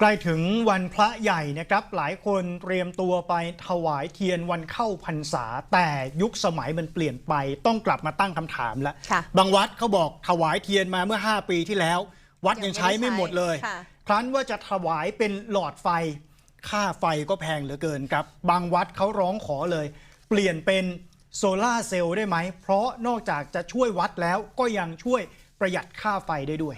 ใกล้ถึงวันพระใหญ่นะครับ หลายคนเตรียมตัวไปถวายเทียนวันเข้าพรรษา แต่ยุคสมัยมันเปลี่ยนไป ต้องกลับมาตั้งคำถามแล้วค่ะบางวัดเขาบอกถวายเทียนมาเมื่อ 5 ปีที่แล้ว วัดยังใช้ไม่หมดเลยค่ะครั้นว่าจะถวายเป็นหลอดไฟ ค่าไฟก็แพงเหลือเกินครับ บางวัดเขาร้องขอเลย เปลี่ยนเป็นโซลาร์เซลล์ได้ไหม เพราะนอกจากจะช่วยวัดแล้วก็ยังช่วยประหยัดค่าไฟได้ด้วย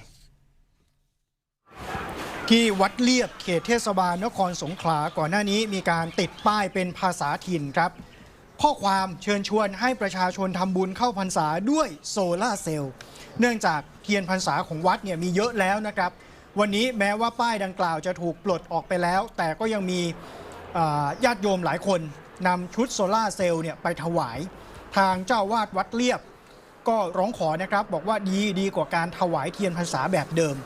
ที่วัดเลียบเขตเทศบาลนครสงขลาก่อนหน้านี้มีการติดป้ายเป็นภาษาถิ่นครับ ข้อความเชิญชวนให้ประชาชนทำบุญเข้าพรรษาด้วยโซลาเซลล์เนื่องจากเทียนพรรษาของวัดเนี่ยมีเยอะแล้วนะครับ วันนี้แม้ว่าป้ายดังกล่าวจะถูกปลดออกไปแล้ว แต่ก็ยังมีญาติโยมหลายคนนำชุดโซลาเซลล์เนี่ยไปถวาย ทางเจ้าวาดวัดเลียบ ก็ร้องขอนะครับบอกว่าดีดีกว่าการถวายเทียนพรรษาแบบเดิม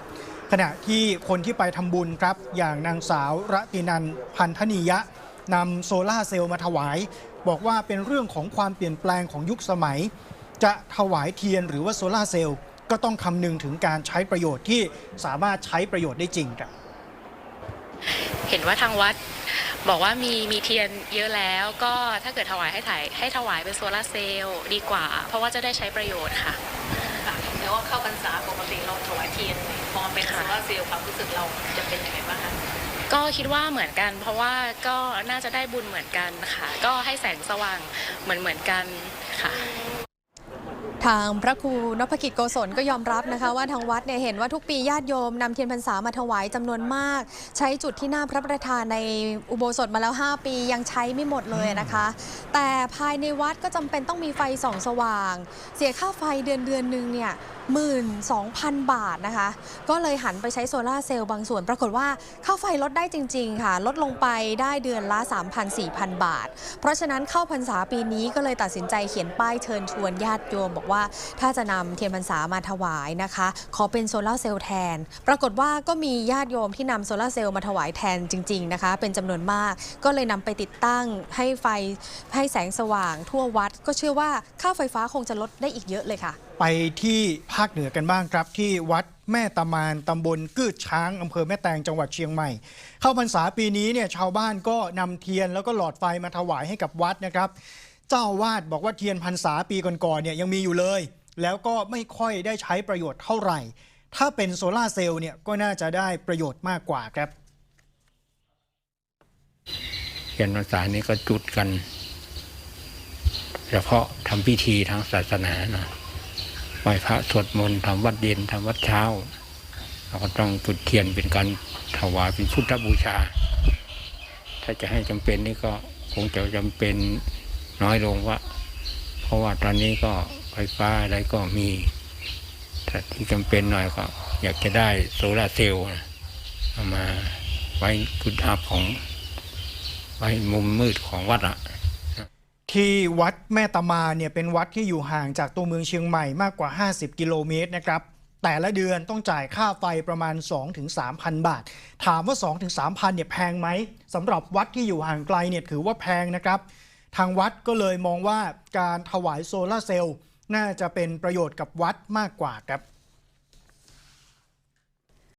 ขณะที่คนที่ไปทำบุญครับ อย่างนางสาวรตินันพันธนียะนำโซลาเซลล์มาถวาย บอกว่าเป็นเรื่องของความเปลี่ยนแปลงของยุคสมัย จะถวายเทียนหรือว่าโซลาเซลล์ก็ต้องคำนึงถึงการใช้ประโยชน์ที่สามารถใช้ประโยชน์ได้จริงครับเห็นว่าทางวัดบอกว่ามีมีเทียนเยอะแล้วก็ถ้าเกิดถวายให้ถ่ายให้ถวายเป็นโซลาเซลล์ดีกว่า เพราะว่าจะได้ใช้ประโยชน์ค่ะ แล้วว่าเข้าพรรษาปกติเราถวายเทียนพอมเป็นโซค่ะลาร์เซลล์ความรู้สึกเราจะเป็นยังไงบ้างคะก็คิดว่าเหมือนกันเพราะว่าก็น่าจะได้บุญเหมือนกันค่ะ ก็ให้แสงสว่างเหมือนเหมือนกันค่ะ ทางพระครูนพกิจโกศลก็ยอมรับนะคะ ว่าทางวัดเนี่ยเห็นว่าทุกปีญาติโยมนำเทียนพรรษามาถวายจำนวนมาก ใช้จุดที่หน้าพระประธานในอุโบสถมาแล้ว 5 ปียังใช้ไม่หมดเลยนะคะ แต่ภายในวัดก็จำเป็นต้องมีไฟส่องสว่าง เสียค่าไฟเดือนเดือนหนึ่งเนี่ยหมื่นสองพันบาทนะคะ ก็เลยหันไปใช้โซลาร์เซลล์บางส่วน ปรากฏว่าค่าไฟลดได้จริง ๆ ค่ะ ลดลงไปได้เดือนละ 3,000-4,000 บาท เพราะฉะนั้นเข้าพรรษาปีนี้ก็เลยตัดสินใจเขียนป้ายเชิญชวนญาติโยมบอกว่าว่าถ้าจะนำเทียนพรรษามาถวายนะคะ ขอเป็นโซลาเซลล์แทน ปรากฏว่าก็มีญาติโยมที่นำโซลาเซลล์มาถวายแทนจริง ๆนะคะ เป็นจำนวนมาก ก็เลยนำไปติดตั้งให้ไฟให้แสงสว่างทั่ววัด ก็เชื่อว่าค่าไฟฟ้าคงจะลดได้อีกเยอะเลยค่ะ ไปที่ภาคเหนือกันบ้างครับที่วัดแม่ตะมานตำบลกืดช้างอำเภอแม่แตงจังหวัดเชียงใหม่ เข้าพรรษาปีนี้เนี่ยชาวบ้านก็นำเทียนแล้วก็หลอดไฟมาถวายให้กับวัดนะครับ เจ้าวาดบอกว่าเทียนพรรษาปีก่อนๆเนี่ยยังมีอยู่เลย แล้วก็ไม่ค่อยได้ใช้ประโยชน์เท่าไหร่ ถ้าเป็นโซลาเซลล์เนี่ยก็น่าจะได้ประโยชน์มากกว่าครับเทียนพรรษานี้ก็จุดกัน เฉพาะทำพิธีทางศาสนานะไหว้พระสวดมนต์ทำวัดเย็นทำวัดเช้าเราก็ต้องจุดเทียนเป็นการถวายเป็นพุทธบูชา ถ้าจะให้จำเป็นนี่ก็คงจะจำเป็น น้อยลงว่า เพราะว่าตอนนี้ก็ไฟฟ้าอะไรก็มีแต่ที่จำเป็นหน่อยก็ อยากจะได้โซลาร์เซลล์เอามาไว้จุดอัพของ ไว้มุมมืดของวัดอะที่วัดแม่ตะมาเนี่ยเป็นวัดที่อยู่ห่างจากตัวเมืองเชียงใหม่มากกว่า 50 กิโลเมตรนะครับ แต่ละเดือนต้องจ่ายค่าไฟประมาณ 2-3,000 บาท ถามว่า 2-3,000เนี่ยแพงไหมสำหรับวัดที่อยู่ห่างไกลเนี่ยถือว่าแพงนะครับ ทางวัดก็เลยมองว่าการถวายโซลาร์เซลล์น่าจะเป็นประโยชน์กับวัดมากกว่าครับ